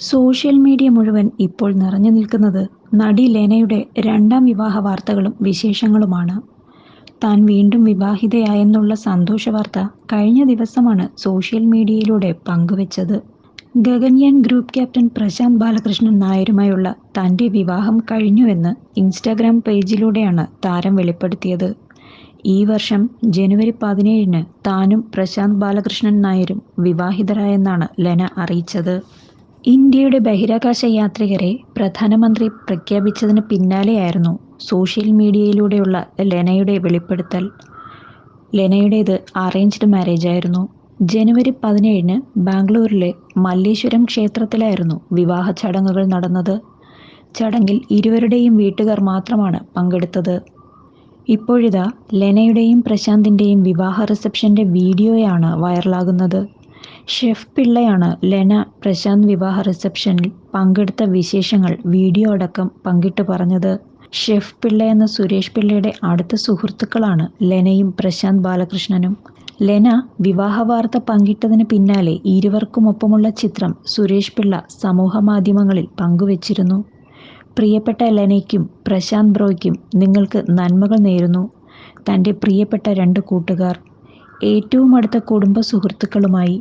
Social media മുഴുവൻ ഇപ്പോൾ നിറഞ്ഞു നിൽക്കുന്നത് നടി ലെനയുടെ രണ്ടാം വിവാഹ വാർത്തകളും വിശേഷങ്ങളുമാണ്. താൻ വീണ്ടും വിവാഹിതയായെന്നുള്ള സന്തോഷ വാർത്ത കഴിഞ്ഞ ദിവസമാണ് സോഷ്യൽ മീഡിയയിലൂടെ പങ്കുവച്ചത്. ഗഗൻയാൻ ഗ്രൂപ്പ് ക്യാപ്റ്റൻ പ്രശാന്ത് ബാലകൃഷ്ണൻ നായരുമായുള്ള തന്റെ വിവാഹം കഴിഞ്ഞുവെന്ന് ഇൻസ്റ്റാഗ്രാം പേജിലൂടെയാണ് താരം വെളിപ്പെടുത്തിയത്. ഈ വർഷം ജനുവരി പതിനേഴിന് താനും പ്രശാന്ത് ബാലകൃഷ്ണൻ നായരും വിവാഹിതരായെന്നാണ് ലെന അറിയിച്ചത്. ഇന്ത്യയുടെ ബഹിരാകാശ യാത്രികരെ പ്രധാനമന്ത്രി പ്രഖ്യാപിച്ചതിന് പിന്നാലെയായിരുന്നു സോഷ്യൽ മീഡിയയിലൂടെയുള്ള ലെനയുടെ വെളിപ്പെടുത്തൽ. ലെനയുടേത് അറേഞ്ച്ഡ് മാരേജ് ആയിരുന്നു. ജനുവരി പതിനേഴിന് ബാംഗ്ലൂരിലെ മല്ലേശ്വരം ക്ഷേത്രത്തിലായിരുന്നു വിവാഹ ചടങ്ങുകൾ നടന്നത്. ചടങ്ങിൽ ഇരുവരുടെയും വീട്ടുകാർ മാത്രമാണ് പങ്കെടുത്തത്. ഇപ്പോഴിതാ ലെനയുടെയും പ്രശാന്തിന്റെയും വിവാഹ റിസപ്ഷന്റെ വീഡിയോയാണ് വൈറലാകുന്നത്. ഷെഫ് പിള്ളയാണ് ലെന പ്രശാന്ത് വിവാഹ റിസപ്ഷനിൽ പങ്കെടുത്ത വിശേഷങ്ങൾ വീഡിയോ അടക്കം പങ്കിട്ട് പറഞ്ഞത്. ഷെഫ് പിള്ള എന്ന സുരേഷ് പിള്ളയുടെ അടുത്ത സുഹൃത്തുക്കളാണ് ലെനയും പ്രശാന്ത് ബാലകൃഷ്ണനും. ലെന വിവാഹ വാർത്ത പങ്കിട്ടതിന് പിന്നാലെ ഇരുവർക്കുമൊപ്പമുള്ള ചിത്രം സുരേഷ് പിള്ള സമൂഹ മാധ്യമങ്ങളിൽ പങ്കുവച്ചിരുന്നു. പ്രിയപ്പെട്ട ലെനയ്ക്കും പ്രശാന്ത് ബ്രോയ്ക്കും നിങ്ങൾക്ക് നന്മകൾ നേരുന്നു. തന്റെ പ്രിയപ്പെട്ട രണ്ട് കൂട്ടുകാർ. ഏറ്റവും അടുത്ത കുടുംബ സുഹൃത്തുക്കളുമായി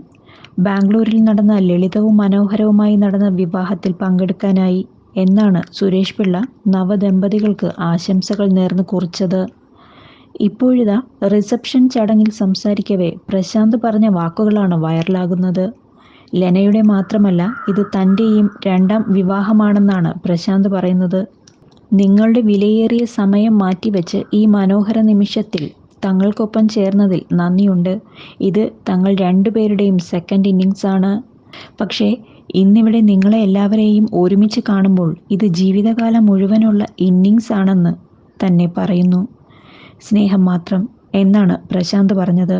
ബാംഗ്ലൂരിൽ നടന്ന ലളിതവും മനോഹരവുമായി നടന്ന വിവാഹത്തിൽ പങ്കെടുക്കാനായി എന്നാണ് സുരേഷ് പിള്ള നവദമ്പതികൾക്ക് ആശംസകൾ നേർന്ന് കുറിച്ചത്. ഇപ്പോഴിതാ റിസപ്ഷൻ ചടങ്ങിൽ സംസാരിക്കവേ പ്രശാന്ത് പറഞ്ഞ വാക്കുകളാണ് വൈറലാകുന്നത്. ലെനയുടെ മാത്രമല്ല ഇത് തന്റെയും രണ്ടാം വിവാഹമാണെന്നാണ് പ്രശാന്ത് പറയുന്നത്. നിങ്ങളുടെ വിലയേറിയ സമയം മാറ്റിവെച്ച് ഈ മനോഹര നിമിഷത്തിൽ തങ്ങൾക്കൊപ്പം ചേർന്നതിൽ നന്ദിയുണ്ട്. ഇത് തങ്ങൾ രണ്ടുപേരുടെയും സെക്കൻഡ് ഇന്നിങ്സ് ആണ്. പക്ഷേ ഇന്നിവിടെ നിങ്ങളെ എല്ലാവരെയും ഒരുമിച്ച് കാണുമ്പോൾ ഇത് ജീവിതകാലം മുഴുവനുള്ള ഇന്നിങ്സ് ആണെന്ന് തന്നെ പറയുന്നു. സ്നേഹം മാത്രം എന്നാണ് പ്രശാന്ത് പറഞ്ഞത്.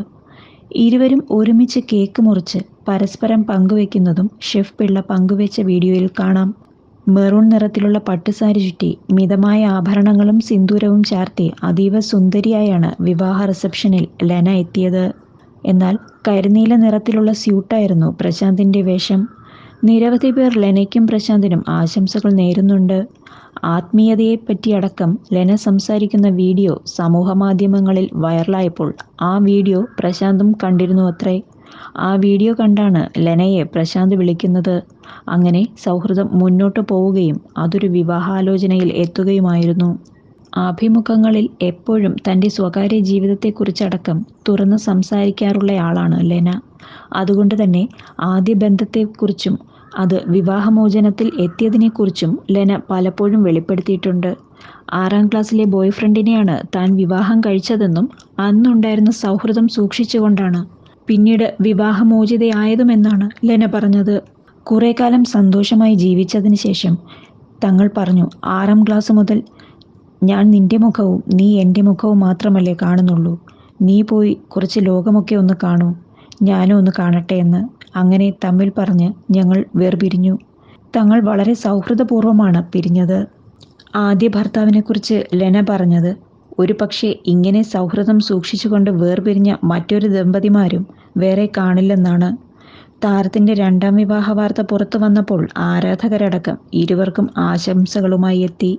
ഇരുവരും ഒരുമിച്ച് കേക്ക് മുറിച്ച് പരസ്പരം പങ്കുവെക്കുന്നതും ഷെഫ് പിള്ള പങ്കുവെച്ച വീഡിയോയിൽ കാണാം. മെറൂൺ നിറത്തിലുള്ള പട്ടുസാരി ചുറ്റി മിതമായ ആഭരണങ്ങളും സിന്ദൂരവും ചാർത്തി അതീവ സുന്ദരിയായാണ് വിവാഹ റിസപ്ഷനിൽ ലെന എത്തിയത്. എന്നാൽ കരിനീല നിറത്തിലുള്ള സ്യൂട്ടായിരുന്നു പ്രശാന്തിന്റെ വേഷം. നിരവധി പേർ ലെനയ്ക്കും പ്രശാന്തിനും ആശംസകൾ നേരുന്നുണ്ട്. ആത്മീയതയെപ്പറ്റിയടക്കം ലെന സംസാരിക്കുന്ന വീഡിയോ സമൂഹമാധ്യമങ്ങളിൽ വൈറലായപ്പോൾ ആ വീഡിയോ പ്രശാന്തും കണ്ടിരുന്നു അത്രേ. ആ വീഡിയോ കണ്ടാണ് ലെനയെ പ്രശാന്ത് വിളിക്കുന്നത്. അങ്ങനെ സൗഹൃദം മുന്നോട്ട് പോവുകയും അതൊരു വിവാഹാലോചനയിൽ എത്തുകയുമായിരുന്നു. അഭിമുഖങ്ങളിൽ എപ്പോഴും തന്റെ സ്വകാര്യ ജീവിതത്തെക്കുറിച്ചടക്കം തുറന്ന് സംസാരിക്കാറുള്ളയാളാണ് ലെന. അതുകൊണ്ട് തന്നെ ആദ്യ ബന്ധത്തെക്കുറിച്ചും അത് വിവാഹമോചനത്തിൽ എത്തിയതിനെക്കുറിച്ചും ലെന പലപ്പോഴും വെളിപ്പെടുത്തിയിട്ടുണ്ട്. ആറാം ക്ലാസ്സിലെ ബോയ്ഫ്രണ്ടിനെയാണ് താൻ വിവാഹം കഴിച്ചതെന്നും അന്നുണ്ടായിരുന്ന സൗഹൃദം സൂക്ഷിച്ചുകൊണ്ടാണ് പിന്നീട് വിവാഹമോചിതയായതുമെന്നാണ് ലെന പറഞ്ഞത്. കുറേ കാലം സന്തോഷമായി ജീവിച്ചതിന് ശേഷം തങ്ങൾ പറഞ്ഞു ആറാം ക്ലാസ് മുതൽ ഞാൻ നിന്റെ മുഖവും നീ എന്റെ മുഖവും മാത്രമല്ലേ കാണുന്നുള്ളൂ. നീ പോയി കുറച്ച് ലോകമൊക്കെ ഒന്ന് കാണൂ. ഞാനും ഒന്ന് കാണട്ടെ എന്ന് അങ്ങനെ തമ്മിൽ പറഞ്ഞ് ഞങ്ങൾ വേർപിരിഞ്ഞു. തങ്ങൾ വളരെ സൗഹൃദപൂർവമാണ് പിരിഞ്ഞത്. ആദ്യ ഭർത്താവിനെക്കുറിച്ച് ലെന പറഞ്ഞത് ഒരു പക്ഷേ ഇങ്ങനെ സൗഹൃദം സൂക്ഷിച്ചുകൊണ്ട് വേർപിരിഞ്ഞ മറ്റൊരു ദമ്പതിമാരും വേറെ കാണില്ലെന്നാണ്. താരത്തിന്റെ രണ്ടാം വിവാഹ വാർത്ത പുറത്തു വന്നപ്പോൾ ആരാധകരടക്കം ഇരുവർക്കും ആശംസകളുമായി എത്തി.